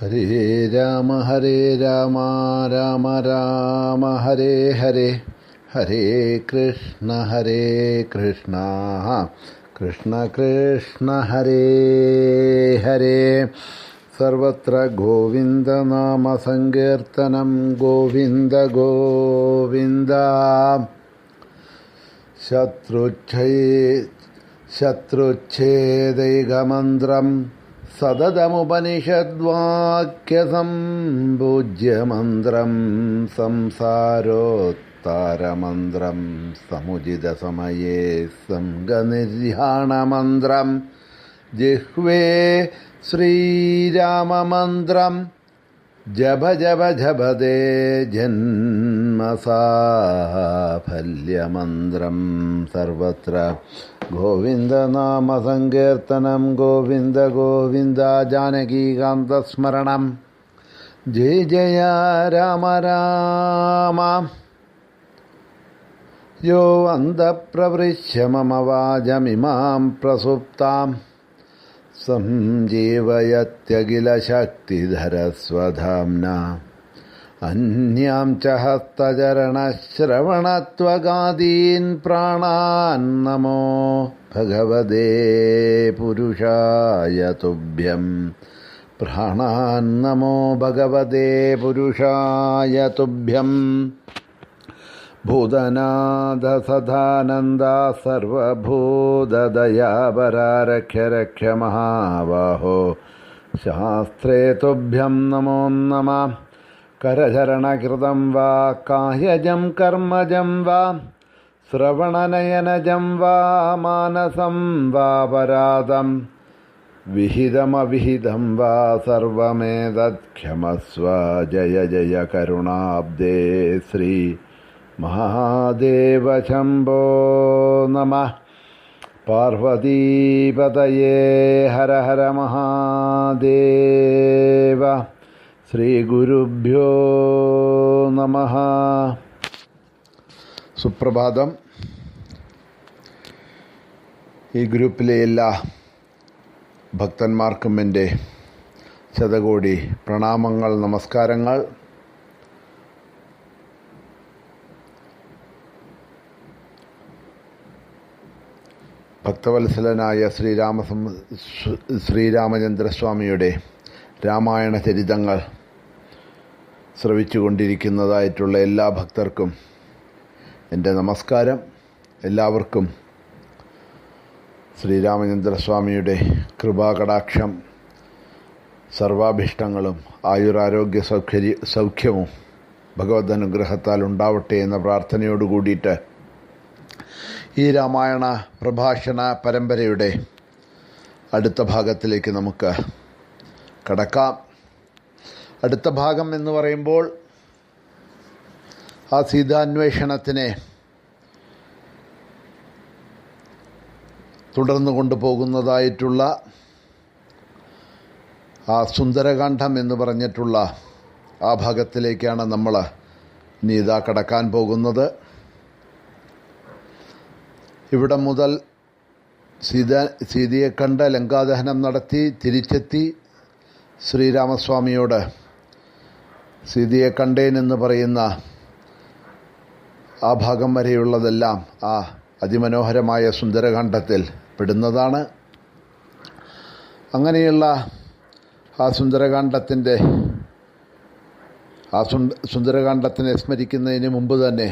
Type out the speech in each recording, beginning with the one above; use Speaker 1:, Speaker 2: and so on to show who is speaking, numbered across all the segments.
Speaker 1: हरे राम हरे राम राम राम हरे हरे। हरे कृष्ण हरे कृष्ण। कृष्ण कृष्ण हरे हरे। सर्वत्र गोविन्दनामसङ्कीर्तनं गोविन्द गोविन्द। शत्रुच्छै शत्रुच्छेदैकमन्त्रम् सततमुपनिषद्वाक्यसम्पूज्य मन्त्रं संसारोत्तरमन्त्रं समुचितसमये सङ्गनिर्याणमन्त्रं जिह्वे श्रीराममन्त्रं जप जप जपदे जन्मसाफल्यमन्त्रं सर्वत्र। गोविन्दनामसङ्कीर्तनं गोविंद गोविन्द जानकीकान्तस्मरणं जय जय राम राम। यो अन्धप्रवृश्य मम वाजमिमां प्रसुप्तां सञ्जीवयत्यखिलशक्तिधरस्वधाम्ना അന്യാം ച ഹസ്തചരണശ്രവണത്വഗാദീൻ പ്രാണാൻ നമോ ഭഗവതേ പുരുഷായ തുഭ്യം. പ്രാണാൻ നമോ ഭഗവതേ പുരുഷായ തുഭ്യം. ഭൂതനാഥ സദാനന്ദ സർവഭൂതദയാപരാരക്ഷ്യ രക്ഷ മഹാബാഹോ ശാസ്ത്രേ തുഭ്യം നമോ നമ. करचरणकृतं वा कायजं कर्मजं वा, श्रवणनयनजं वा, मानसं वा परादं विहितमविहितं वा, सर्वमेतत्क्षमस्व। जय जय, करुणाब्दे श्री महादेव महादेवशम्भो नमः। पार्वतीपतये हर हर महादेव। ശ്രീഗുരുഭ്യോ നമ. സുപ്രഭാതം. ഈ ഗ്രൂപ്പിലെ എല്ലാ ഭക്തന്മാർക്കും എന്റെ ശതകോടി പ്രണാമങ്ങൾ നമസ്കാരങ്ങൾ. ഭക്തവത്സലനായ ശ്രീരാമ ശ്രീരാമചന്ദ്രസ്വാമിയുടെ രാമായണ ചരിതങ്ങൾ ശ്രവിച്ചുകൊണ്ടിരിക്കുന്നതായിട്ടുള്ള എല്ലാ ഭക്തർക്കും എന്റെ നമസ്കാരം. എല്ലാവർക്കും ശ്രീരാമചന്ദ്രസ്വാമിയുടെ കൃപാകടാക്ഷം സർവാഭിഷ്ടങ്ങളും ആയുരാരോഗ്യ സൗകര്യ സൗഖ്യവും ഭഗവത് അനുഗ്രഹത്താൽ ഉണ്ടാവട്ടെ എന്ന പ്രാർത്ഥനയോട് കൂടിയിട്ട് ഈ രാമായണ പ്രഭാഷണ പരമ്പരയുടെ അടുത്ത ഭാഗത്തിലേക്ക് നമുക്ക് കടക്കാം. അടുത്ത ഭാഗം എന്ന് പറയുമ്പോൾ ആ സീതാന്വേഷണത്തിനെ തുടർന്നു കൊണ്ടുപോകുന്നതായിട്ടുള്ള ആ സുന്ദരകാന്ഡം എന്ന് പറഞ്ഞിട്ടുള്ള ആ ഭാഗത്തിലേക്കാണ് നമ്മൾ ഇനി കടക്കാൻ പോകുന്നത്. ഇവിടെ മുതൽ സീത സീതയെ കണ്ട് ലങ്കാദഹനം നടത്തി തിരിച്ചെത്തി ശ്രീരാമസ്വാമിയോട് സീതയെ കണ്ടേനെന്ന് പറയുന്ന ആ ഭാഗം വരെയുള്ളതെല്ലാം ആ അതിമനോഹരമായ സുന്ദരകാന്ഡത്തിൽ പെടുന്നതാണ്. അങ്ങനെയുള്ള ആ സുന്ദരകാന്ഡത്തിന്റെ ആ സുന്ദരകാന്ഡത്തിനെ സ്മരിക്കുന്നതിന് മുമ്പ് തന്നെ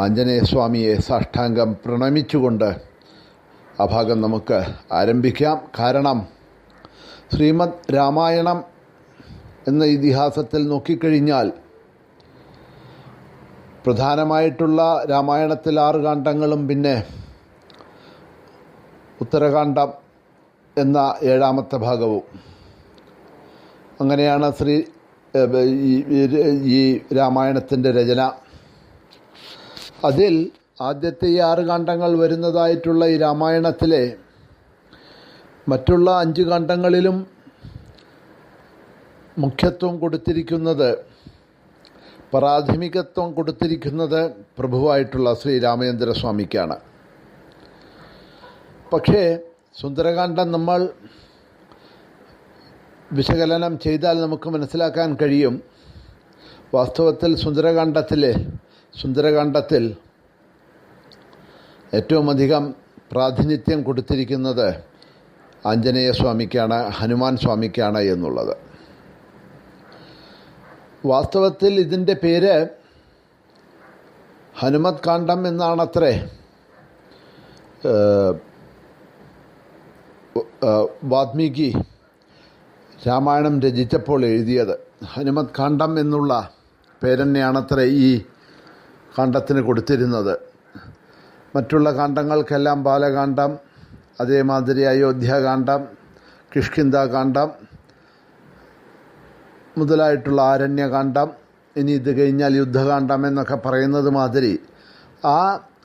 Speaker 1: ആഞ്ജനേയസ്വാമിയെ സാഷ്ടാംഗം പ്രണമിച്ചുകൊണ്ട് ആ ഭാഗം നമുക്ക് ആരംഭിക്കാം. കാരണം ശ്രീമദ് രാമായണം എന്ന ഇതിഹാസത്തിൽ നോക്കിക്കഴിഞ്ഞാൽ പ്രധാനമായിട്ടുള്ള രാമായണത്തിൽ ആറ് കാണ്ഡങ്ങളും പിന്നെ ഉത്തരകാണ്ഡം എന്ന ഏഴാമത്തെ ഭാഗവും. അങ്ങനെയാണ് ശ്രീ ഈ രാമായണത്തിന്റെ രചന. അതിൽ ആദ്യത്തെ ഈ ആറ് കാണ്ഡങ്ങൾ വരുന്നതായിട്ടുള്ള ഈ രാമായണത്തിലെ മറ്റുള്ള അഞ്ച് കാണ്ഡങ്ങളിലും മുഖ്യത്വം കൊടുത്തിരിക്കുന്നത് പ്രാഥമികത്വം കൊടുത്തിരിക്കുന്നത് പ്രഭുവായിട്ടുള്ള ശ്രീ രാമചന്ദ്രസ്വാമിക്കാണ് പക്ഷേ സുന്ദരകാന്ഡം നമ്മൾ വിശകലനം ചെയ്താൽ നമുക്ക് മനസ്സിലാക്കാൻ കഴിയും വാസ്തവത്തിൽ സുന്ദരകാന്ഡത്തിൽ സുന്ദരകാന്ഡത്തിൽ ഏറ്റവും അധികം പ്രാതിനിധ്യം കൊടുത്തിരിക്കുന്നത് ആഞ്ജനേയ സ്വാമിക്കാണ് ഹനുമാൻ സ്വാമിക്കാണ് എന്നുള്ളത്. വാസ്തവത്തിൽ ഇതിന്റെ പേര് ഹനുമത് കാണ്ഡം എന്നാണത്രേ. വാത്മീകി രാമായണം രചിച്ചപ്പോൾ എഴുതിയത്. ഹനുമത് കാണ്ഡം എന്നുള്ള പേരെന്നെയാണത്രേ ഈ കാണ്ഡത്തിന് കൊടുത്തിരുന്നത്. മറ്റുള്ള കാണ്ഡങ്ങൾക്കെല്ലാം ബാലകാന്ഡം അതേമാതിരി അയോധ്യാകാന്ഡം കിഷ്കിന്താകാന്ഡം മുതലായിട്ടുള്ള ആരണ്യകാന്ഡം ഇനി ഇത് കഴിഞ്ഞാൽ യുദ്ധകാന്ഡം എന്നൊക്കെ പറയുന്നത് മാതിരി ആ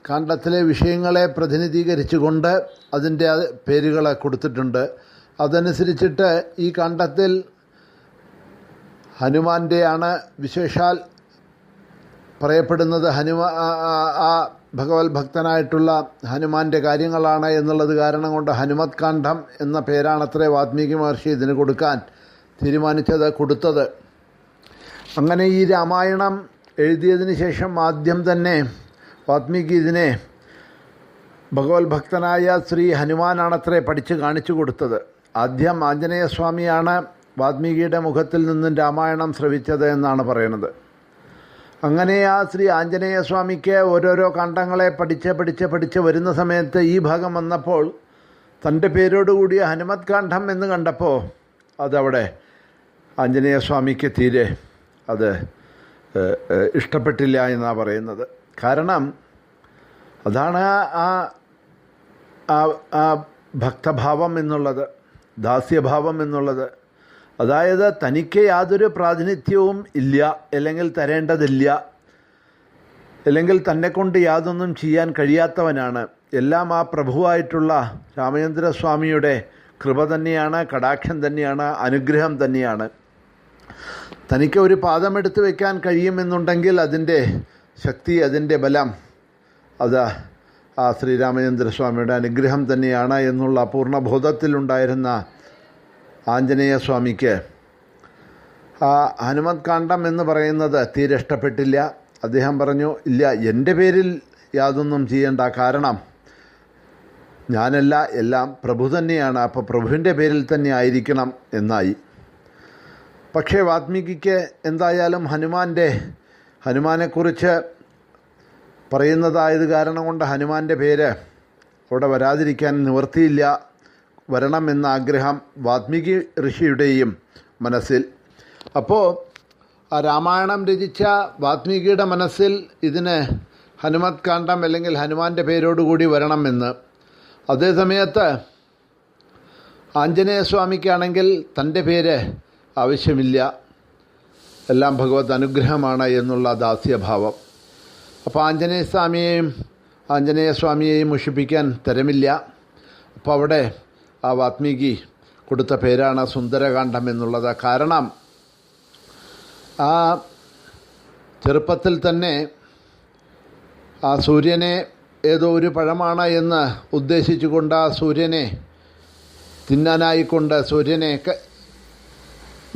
Speaker 1: കാണ്ഡത്തിലെ വിഷയങ്ങളെ പ്രതിനിധീകരിച്ചുകൊണ്ട് അതിന്റെ പേരുകളെ കൊടുത്തിട്ടുണ്ട്. അതനുസരിച്ചിട്ട് ഈ കാണ്ഡത്തിൽ ഹനുമാന്റെയാണ് വിശേഷാൽ പറയപ്പെടുന്നത്. ഹനുമാ ആ ഭഗവത് ഭക്തനായിട്ടുള്ള ഹനുമാന്റെ കാര്യങ്ങളാണ് എന്നുള്ളത് കാരണം കൊണ്ട് ഹനുമത് കാണ്ഡം എന്ന പേരാണത്രേ വാത്മീകി മഹർഷി ഇതിന് കൊടുക്കാൻ തീരുമാനിച്ചത് കൊടുത്തത്. അങ്ങനെ ഈ രാമായണം എഴുതിയതിന് ശേഷം ആദ്യം തന്നെ വാത്മീകി ഇതിനെ ഭഗവത് ഭക്തനായ ശ്രീ ഹനുമാനാണത്രേ പഠിച്ച് കാണിച്ചു കൊടുത്തത്. ആദ്യം ആഞ്ജനേയസ്വാമിയാണ് വാത്മീകിയുടെ മുഖത്തിൽ നിന്നും രാമായണം ശ്രവിച്ചത് എന്നാണ് പറയുന്നത്. അങ്ങനെ ആ ശ്രീ ആഞ്ജനേയസ്വാമിക്ക് ഓരോരോ കാണ്ഡങ്ങളെ പഠിച്ച് പഠിച്ച് പഠിച്ച് വരുന്ന സമയത്ത് ഈ ഭാഗം വന്നപ്പോൾ തന്റെ പേരോടുകൂടിയ ഹനുമത് കാണ്ഡം എന്ന് കണ്ടപ്പോൾ അതവിടെ ആഞ്ജനേയ സ്വാമിക്ക് തീരെ അത് ഇഷ്ടപ്പെട്ടില്ല എന്നാണ് പറയുന്നത്. കാരണം അതാണ് ആ ആ ഭക്തഭാവം എന്നുള്ളത് ദാസ്യഭാവം എന്നുള്ളത്. അതായത് തനിക്ക് യാതൊരു പ്രാതിനിധ്യവും ഇല്ല അല്ലെങ്കിൽ തരേണ്ടതില്ല അല്ലെങ്കിൽ തന്നെക്കൊണ്ട് യാതൊന്നും ചെയ്യാൻ കഴിയാത്തവനാണ്. എല്ലാം ആ പ്രഭുവായിട്ടുള്ള രാമചന്ദ്രസ്വാമിയുടെ കൃപ തന്നെയാണ് കടാക്ഷം തന്നെയാണ് അനുഗ്രഹം തന്നെയാണ്. തനിക്ക് ഒരു പാദമെടുത്ത് വയ്ക്കാൻ കഴിയുമെന്നുണ്ടെങ്കിൽ അതിന്റെ ശക്തി അതിന്റെ ബലം അത് ആ ശ്രീരാമചന്ദ്രസ്വാമിയുടെ അനുഗ്രഹം തന്നെയാണ് എന്നുള്ള പൂർണബോധത്തിലുണ്ടായിരുന്ന ആഞ്ജനേയ സ്വാമിക്ക്. ആ ഹനുമത് കാണ്ഡം എന്ന് പറയുന്നത് തീരെ ഇഷ്ടപ്പെട്ടില്ല. അദ്ദേഹം പറഞ്ഞു ഇല്ല എന്റെ പേരിൽ യാതൊന്നും ചെയ്യേണ്ട കാരണം ഞാനല്ല എല്ലാം പ്രഭു തന്നെയാണ്. അപ്പോൾ പ്രഭുവിന്റെ പേരിൽ തന്നെ ആയിരിക്കണം എന്നായി. പക്ഷേ വാത്മീകിക്ക് എന്തായാലും ഹനുമാന്റെ ഹനുമാനെക്കുറിച്ച് പറയുന്നതായത് കാരണം കൊണ്ട് ഹനുമാന്റെ പേര് അവിടെ വരാതിരിക്കാൻ നിവർത്തിയില്ല വരണമെന്ന ആഗ്രഹം വാത്മീകി ഋഷിയുടെയും മനസ്സിൽ. അപ്പോൾ ആ രാമായണം രചിച്ച വാത്മീകിയുടെ മനസ്സിൽ ഇതിന് ഹനുമത് കാണ്ഡം അല്ലെങ്കിൽ ഹനുമാന്റെ പേരോടുകൂടി വരണമെന്ന് അതേസമയത്ത് ആഞ്ജനേയസ്വാമിക്കാണെങ്കിൽ ആഞ്ജനേയ സ്വാമിക്കാണെങ്കിൽ തന്റെ പേര് ആവശ്യമില്ല. എല്ലാം ഭഗവത് അനുഗ്രഹമാണ് എന്നുള്ള ദാസ്യഭാവം. അപ്പോൾ ആഞ്ജനേയ സ്വാമിയെയും ആഞ്ജനേയ സ്വാമിയെയും മുഷിപ്പിക്കാൻ തരമില്ല. അപ്പോൾ അവിടെ ആ വാത്മീകി കൊടുത്ത പേരാണ് സുന്ദരകാന്ഡം എന്നുള്ളത്. കാരണം ആ ചെറുപ്പത്തിൽ തന്നെ ആ സൂര്യനെ ഏതോ ഒരു പഴമാണ് എന്ന് ഉദ്ദേശിച്ചുകൊണ്ട് ആ സൂര്യനെ തിന്നാനായിക്കൊണ്ട് സൂര്യനെ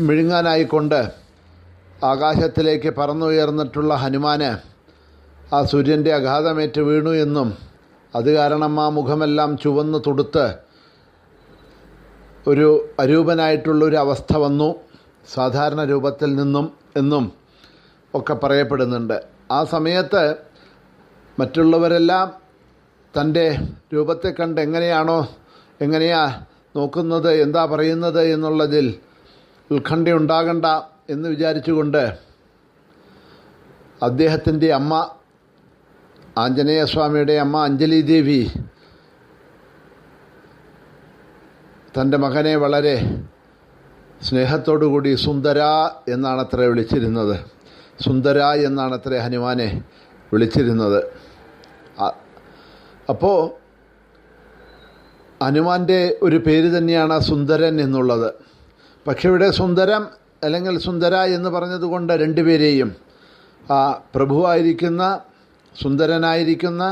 Speaker 1: മിഴുങ്ങാനായിക്കൊണ്ട് ആകാശത്തിലേക്ക് പറന്നുയർന്നിട്ടുള്ള ഹനുമാന് ആ സൂര്യന്റെ അഘാതമേറ്റ് വീണു എന്നും അത് കാരണം ആ മുഖമെല്ലാം ചുവന്ന് തൊടുത്ത് ഒരു അരൂപനായിട്ടുള്ളൊരു അവസ്ഥ വന്നു സാധാരണ രൂപത്തിൽ നിന്നും എന്നും ഒക്കെ പറയപ്പെടുന്നുണ്ട്. ആ സമയത്ത് മറ്റുള്ളവരെല്ലാം തന്റെ രൂപത്തെ കണ്ട് എങ്ങനെയാണോ എങ്ങനെയാ നോക്കുന്നത് എന്താ പറയുന്നത് എന്നുള്ളതിൽ ഉത്കണ്ഠയുണ്ടാകണ്ട എന്ന് വിചാരിച്ചുകൊണ്ട് അദ്ദേഹത്തിന്റെ അമ്മ ആഞ്ജനേയ സ്വാമിയുടെ അമ്മ അഞ്ജലി ദേവി തന്റെ മകനെ വളരെ സ്നേഹത്തോടുകൂടി സുന്ദര എന്നാണത്രേ വിളിച്ചിരുന്നത്. സുന്ദര എന്നാണത്രേ ഹനുമാനെ വിളിച്ചിരുന്നത്. അപ്പോൾ ഹനുമാന്റെ ഒരു പേര് തന്നെയാണ് സുന്ദരൻ എന്നുള്ളത്. പക്ഷെ ഇവിടെ സുന്ദരം അല്ലെങ്കിൽ സുന്ദര എന്ന് പറഞ്ഞതുകൊണ്ട് രണ്ടുപേരെയും ആ പ്രഭുവായിരിക്കുന്ന സുന്ദരനായിരിക്കുന്ന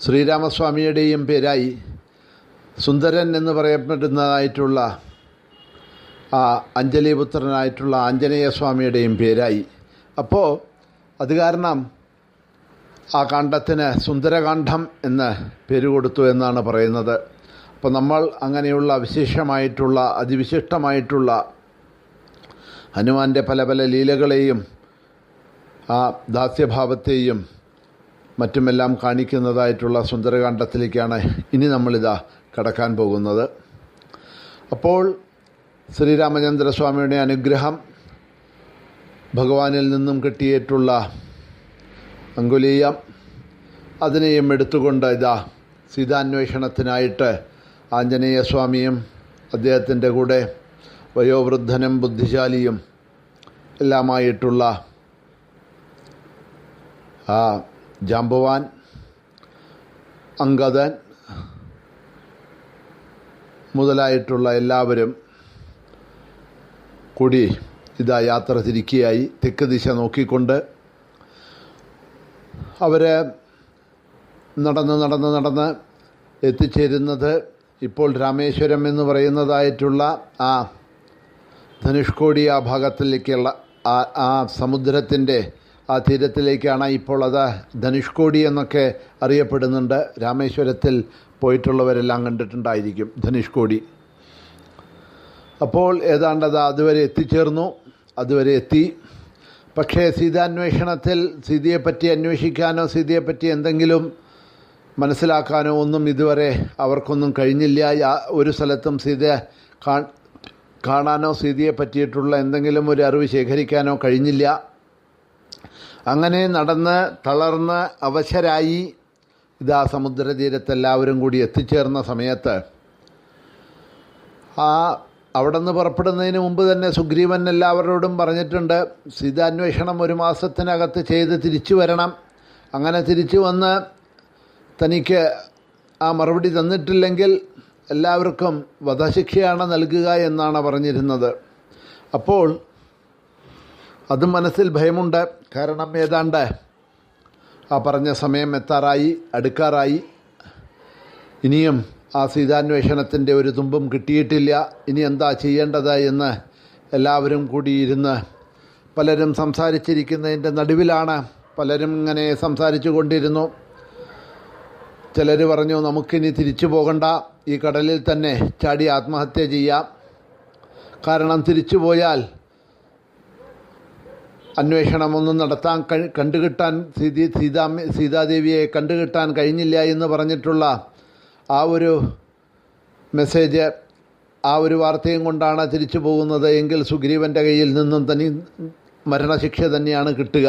Speaker 1: ശ്രീരാമസ്വാമിയുടെയും പേരായി സുന്ദരൻ എന്ന് പറയപ്പെടുന്നതായിട്ടുള്ള ആ അഞ്ജലിപുത്രനായിട്ടുള്ള ആഞ്ജനേയ സ്വാമിയുടെയും പേരായി. അപ്പോൾ അത് കാരണം ആ കാണ്ഡത്തിന് സുന്ദരകാന്ഡം എന്ന് പേര് കൊടുത്തു എന്നാണ് പറയുന്നത്. അപ്പോൾ നമ്മൾ അങ്ങനെയുള്ള വിശേഷമായിട്ടുള്ള അതിവിശിഷ്ടമായിട്ടുള്ള ഹനുമാന്റെ പല പല ലീലകളെയും ആ ദാസ്യഭാവത്തെയും മറ്റുമെല്ലാം കാണിക്കുന്നതായിട്ടുള്ള സുന്ദരകാന്ഡത്തിലേക്കാണ് ഇനി നമ്മളിതാ കടക്കാൻ പോകുന്നത്. അപ്പോൾ ശ്രീരാമചന്ദ്രസ്വാമിയുടെ അനുഗ്രഹം ഭഗവാനിൽ നിന്നും കിട്ടിയിട്ടുള്ള അങ്കുലീയം അതിനെയും എടുത്തുകൊണ്ട് ഇതാ സീതാന്വേഷണത്തിനായിട്ട് ആഞ്ജനേയ സ്വാമിയും അദ്ദേഹത്തിന്റെ കൂടെ വയോവൃദ്ധനും ബുദ്ധിശാലിയും എല്ലാമായിട്ടുള്ള ജാമ്പവാൻ അങ്കദൻ മുതലായിട്ടുള്ള എല്ലാവരും കൂടി ഇതാ യാത്ര തിരിക്കുകയായി. തെക്ക് ദിശ നോക്കിക്കൊണ്ട് അവർ നടന്ന് നടന്ന് നടന്ന് എത്തിച്ചേരുന്നത് ഇപ്പോൾ രാമേശ്വരം എന്ന് പറയുന്നതായിട്ടുള്ള ആ ധനുഷ്കോടി ആ ഭാഗത്തിലേക്കുള്ള ആ ആ സമുദ്രത്തിന്റെ ആ തീരത്തിലേക്കാണ് ഇപ്പോൾ അത് ധനുഷ്കോടി എന്നൊക്കെ അറിയപ്പെടുന്നുണ്ട്. രാമേശ്വരത്തിൽ പോയിട്ടുള്ളവരെല്ലാം കണ്ടിട്ടുണ്ടായിരിക്കും ധനുഷ്കോടി. അപ്പോൾ ഏതാണ്ട് അത് അതുവരെ എത്തിച്ചേർന്നു അതുവരെ എത്തി. പക്ഷേ സീതാന്വേഷണത്തിൽ സീതയെപ്പറ്റി അന്വേഷിക്കാനോ സീതയെപ്പറ്റി എന്തെങ്കിലും മനസ്സിലാക്കാനോ ഒന്നും ഇതുവരെ അവർക്കൊന്നും കഴിഞ്ഞില്ല. ഒരു സ്ഥലത്തും സീത കാണാനോ സീതയെ പറ്റിയിട്ടുള്ള എന്തെങ്കിലും ഒരു അറിവ് ശേഖരിക്കാനോ കഴിഞ്ഞില്ല. അങ്ങനെ നടന്ന് തളർന്ന് അവശരായി. ഇതാ സമുദ്രതീരത്ത് എല്ലാവരും കൂടി എത്തിച്ചേർന്ന സമയത്ത് ആ അവിടെ നിന്ന് പുറപ്പെടുന്നതിന് മുമ്പ് തന്നെ സുഗ്രീവൻ എല്ലാവരോടും പറഞ്ഞിട്ടുണ്ട് സീതാന്വേഷണം ഒരു മാസത്തിനകത്ത് ചെയ്ത് തിരിച്ചു വരണം. അങ്ങനെ തിരിച്ചു വന്ന് തനിക്ക് ആ മറുപടി തന്നിട്ടില്ലെങ്കിൽ എല്ലാവർക്കും വധശിക്ഷയാണ് നൽകുക എന്നാണ് പറഞ്ഞിരുന്നത്. അപ്പോൾ അത് മനസ്സിൽ ഭയമുണ്ട്. കാരണം ഏതാണ്ട് ആ പറഞ്ഞ സമയം എത്താറായി അടുക്കാറായി. ഇനിയും ആ സീതാന്വേഷണത്തിന്റെ ഒരു തുമ്പും കിട്ടിയിട്ടില്ല. ഇനി എന്താ ചെയ്യേണ്ടത് എന്ന് എല്ലാവരും കൂടിയിരുന്ന് പലരും സംസാരിച്ചിരിക്കുന്നതിന്റെ നടുവിലാണ് പലരും ഇങ്ങനെ സംസാരിച്ചു കൊണ്ടിരുന്നു. ചിലർ പറഞ്ഞു നമുക്കിനി തിരിച്ചു പോകണ്ട. ഈ കടലിൽ തന്നെ ചാടി ആത്മഹത്യ ചെയ്യാം. കാരണം തിരിച്ചു പോയാൽ അന്വേഷണമൊന്നും നടത്താൻ കണ്ടുകിട്ടാൻ സീതി സീതാ സീതാദേവിയെ കണ്ടുകിട്ടാൻ കഴിഞ്ഞില്ല എന്ന് പറഞ്ഞിട്ടുള്ള ആ ഒരു മെസ്സേജ് ആ ഒരു വാർത്തയും കൊണ്ടാണ് തിരിച്ചു പോകുന്നത്. എങ്കിൽ സുഗ്രീവന്റെ കയ്യിൽ നിന്നും തനി മരണശിക്ഷ തന്നെയാണ് കിട്ടുക.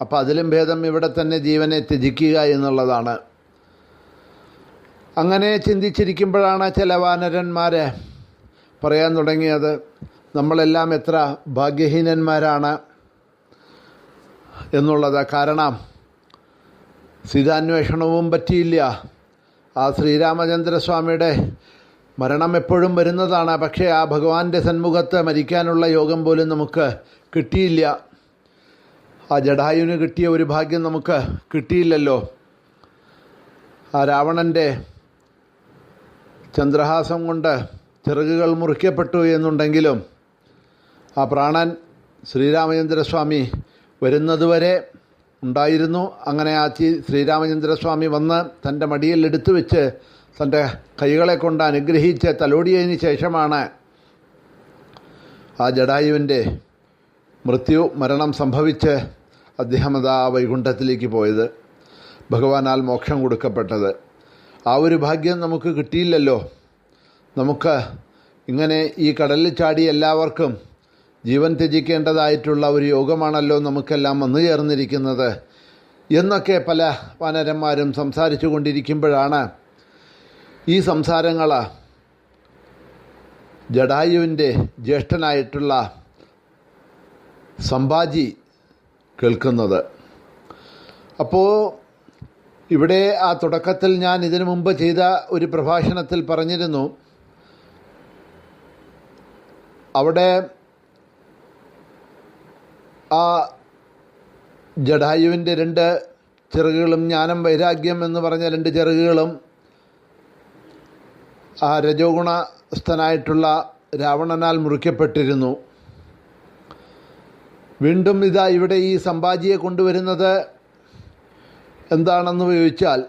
Speaker 1: അപ്പോൾ അതിലും ഭേദം ഇവിടെ തന്നെ ജീവനെ ത്യജിക്കുക എന്നുള്ളതാണ്. അങ്ങനെ ചിന്തിച്ചിരിക്കുമ്പോഴാണ് ചില വാനരന്മാർ പറയാൻ തുടങ്ങിയത്. നമ്മളെല്ലാം എത്ര ഭാഗ്യഹീനന്മാരാണ് എന്നുള്ളത് കാരണം സീതാന്വേഷണവും പറ്റിയില്ല. ആ ശ്രീരാമചന്ദ്രസ്വാമിയുടെ മരണം എപ്പോഴും വരുന്നതാണ്. പക്ഷേ ആ ഭഗവാന്റെ സന്മുഖത്ത് മരിക്കാനുള്ള യോഗം പോലും നമുക്ക് കിട്ടിയില്ല. ആ ജഡായുവിന് കിട്ടിയ ഒരു ഭാഗ്യം നമുക്ക് കിട്ടിയില്ലല്ലോ. ആ രാവണന്റെ ചന്ദ്രഹാസം കൊണ്ട് ചിറകുകൾ മുറിക്കപ്പെട്ടു എന്നുണ്ടെങ്കിലും ആ പ്രാണൻ ശ്രീരാമചന്ദ്രസ്വാമി വരുന്നതുവരെ ഉണ്ടായിരുന്നു. അങ്ങനെ ആ ചി ശ്രീരാമചന്ദ്രസ്വാമി വന്ന് തന്റെ മടിയിൽ എടുത്തു വെച്ച് തന്റെ കൈകളെ കൊണ്ട് അനുഗ്രഹിച്ച് തലോടിയതിന് ശേഷമാണ് ആ ജഡായുവിന്റെ മൃത്യു മരണം സംഭവിച്ച് അദ്ദേഹം അതാ വൈകുണ്ഠത്തിലേക്ക് പോയത്. ഭഗവാനാൽ മോക്ഷം കൊടുക്കപ്പെട്ടത്. ആ ഒരു ഭാഗ്യം നമുക്ക് കിട്ടിയില്ലല്ലോ. നമുക്ക് ഇങ്ങനെ ഈ കടലിൽ ചാടി എല്ലാവർക്കും ജീവൻ ത്യജിക്കേണ്ടതായിട്ടുള്ള ഒരു യോഗമാണല്ലോ നമുക്കെല്ലാം വന്നു ചേർന്നിരിക്കുന്നത് എന്നൊക്കെ പല വാനരന്മാരും സംസാരിച്ചു കൊണ്ടിരിക്കുമ്പോഴാണ് ഈ സംസാരങ്ങൾ ജഡായുവിന്റെ ജ്യേഷ്ഠനായിട്ടുള്ള സംഭാജി കേൾക്കുന്നത്. അപ്പോൾ ഇവിടെ ആ തുടക്കത്തിൽ ഞാൻ ഇതിനു മുമ്പ് ചെയ്ത ഒരു പ്രഭാഷണത്തിൽ പറഞ്ഞിരുന്നു. അവിടെ ആ ജഡായുവിന്റെ രണ്ട് ചിറകുകളും ജ്ഞാനം വൈരാഗ്യം എന്ന് പറഞ്ഞ രണ്ട് ചിറകുകളും ആ രജോഗുണസ്ഥനായിട്ടുള്ള രാവണനാൽ മുറിക്കപ്പെട്ടിരുന്നു. വീണ്ടും ഇതാ ഇവിടെ ഈ സംഭാജിയെ കൊണ്ടുവരുന്നത് എന്താണെന്ന് ചോദിച്ചാൽ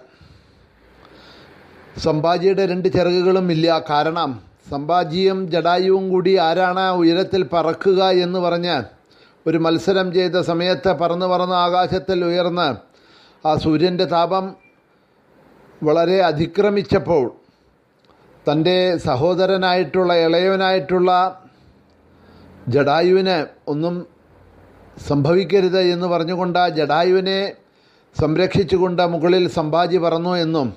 Speaker 1: സംഭാജിയുടെ രണ്ട് ചിറകുകളും ഇല്ല. കാരണം സംഭാജിയും ജഡായുവും കൂടി ആരാണ് ഉയരത്തിൽ പറക്കുക എന്ന് പറഞ്ഞ് ഒരു മത്സരം ചെയ്ത സമയത്ത് പറന്ന് പറന്ന് ആകാശത്തിൽ ഉയർന്ന് ആ സൂര്യന്റെ താപം വളരെ അതിക്രമിച്ചപ്പോൾ തന്റെ സഹോദരനായിട്ടുള്ള ഇളയവനായിട്ടുള്ള ജഡായുവിന് ഒന്നും സംഭവിക്കരുത് എന്ന് പറഞ്ഞുകൊണ്ട് ആ ജഡായുവിനെ സംരക്ഷിച്ചുകൊണ്ട് മുകളിൽ സംഭാജി പറന്നു എന്നും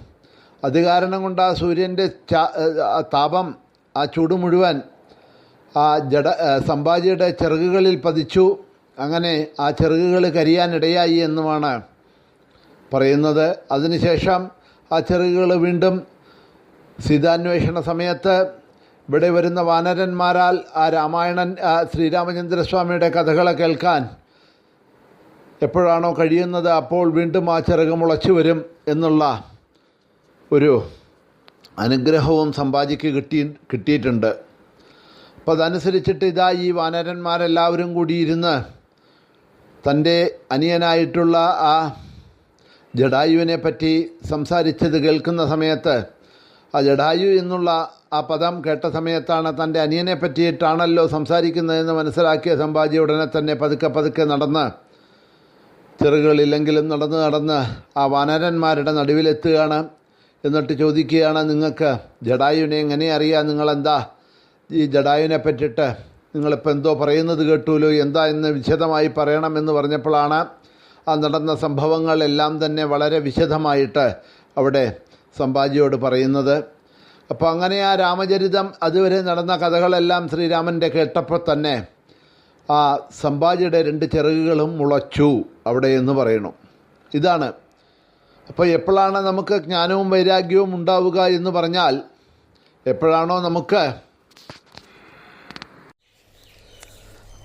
Speaker 1: അതികാരണം കൊണ്ട് ആ സൂര്യന്റെ താപം ആ ചൂട് മുഴുവൻ ആ ജഡ സംഭാജിയുടെ ചിറകുകളിൽ പതിച്ചു. അങ്ങനെ ആ ചിറകുകൾ കരിയാനിടയായി എന്നുമാണ് പറയുന്നത്. അതിനുശേഷം ആ ചിറകുകൾ വീണ്ടും സീതാന്വേഷണ സമയത്ത് ഇവിടെ വരുന്ന വാനരന്മാരാൽ ആ രാമായണൻ ശ്രീരാമചന്ദ്രസ്വാമിയുടെ കഥകളെ കേൾക്കാൻ എപ്പോഴാണോ കഴിയുന്നത് അപ്പോൾ വീണ്ടും ആ ചിറക് മുളച്ചു വരും എന്നുള്ള ഒരു അനുഗ്രഹവും സമ്പാദിക്ക് കിട്ടി കിട്ടിയിട്ടുണ്ട്. അപ്പോൾ അതനുസരിച്ചിട്ട് ഇതാ ഈ വാനരന്മാരെല്ലാവരും കൂടി ഇരുന്ന് തന്റെ അനിയനായിട്ടുള്ള ആ ജഡായുവിനെ പറ്റി സംസാരിച്ചത് കേൾക്കുന്ന സമയത്ത് ആ ജഡായു എന്നുള്ള ആ പദം കേട്ട സമയത്താണ് തന്റെ അനിയനെ പറ്റിയിട്ടാണല്ലോ സംസാരിക്കുന്നതെന്ന് മനസ്സിലാക്കിയ സംഭാജി ഉടനെ തന്നെ പതുക്കെ പതുക്കെ നടന്ന് ചെറുകളില്ലെങ്കിലും നടന്ന് നടന്ന് ആ വാനരന്മാരുടെ നടുവിലെത്തുകയാണ് എന്നിട്ട് ചോദിക്കുകയാണ് നിങ്ങൾക്ക് ജഡായുവിനെ എങ്ങനെ അറിയാം? നിങ്ങളെന്താ ഈ ജഡായുവിനെ പറ്റിയിട്ട്? നിങ്ങളിപ്പോൾ എന്തോ പറയുന്നത് കേട്ടൂലോ? എന്താ എന്ന് വിശദമായി പറയണമെന്ന് പറഞ്ഞപ്പോഴാണ് ആ നടന്ന സംഭവങ്ങളെല്ലാം തന്നെ വളരെ വിശദമായിട്ട് അവിടെ സംഭാജിയോട് പറയുന്നത്. അപ്പോൾ അങ്ങനെ ആ രാമചരിതം അതുവരെ നടന്ന കഥകളെല്ലാം ശ്രീരാമന്റെ കേട്ടപ്പോൾ തന്നെ ആ സംഭാജിയുടെ രണ്ട് ചിറകുകളും മുളച്ചു അവിടെ എന്ന് പറയണു. ഇതാണ്. അപ്പോൾ എപ്പോഴാണ് നമുക്ക് ജ്ഞാനവും വൈരാഗ്യവും ഉണ്ടാവുക എന്ന് പറഞ്ഞാൽ എപ്പോഴാണോ നമുക്ക്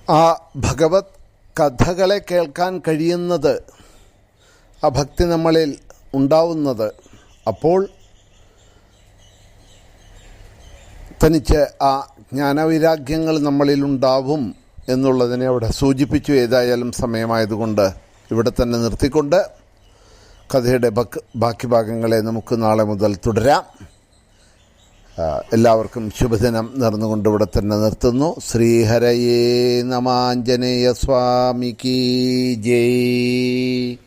Speaker 1: ആ ഭഗവത് കഥകളെ കേൾക്കാൻ കഴിയുന്നത് ആ ഭക്തി നമ്മളിൽ ഉണ്ടാവുന്നത്. അപ്പോൾ തനിച്ച് ആ ജ്ഞാനവൈരാഗ്യങ്ങൾ നമ്മളിൽ ഉണ്ടാവും. എന്നുള്ളതിനെ അവിടെ സൂചിപ്പിച്ചു. ഏതായാലും സമയമായതുകൊണ്ട് ഇവിടെ തന്നെ നിർത്തിക്കൊണ്ട് കഥയുടെ ബക്ക് ഭാഗങ്ങളെ നമുക്ക് നാളെ മുതൽ തുടരാം. എല്ലാവർക്കും ശുഭദിനം നേർന്നുകൊണ്ട് ഇവിടെ തന്നെ നിർത്തുന്നു. ശ്രീഹരയേ നമാഞ്ജനേയ സ്വാമിക്ക് ജയ്.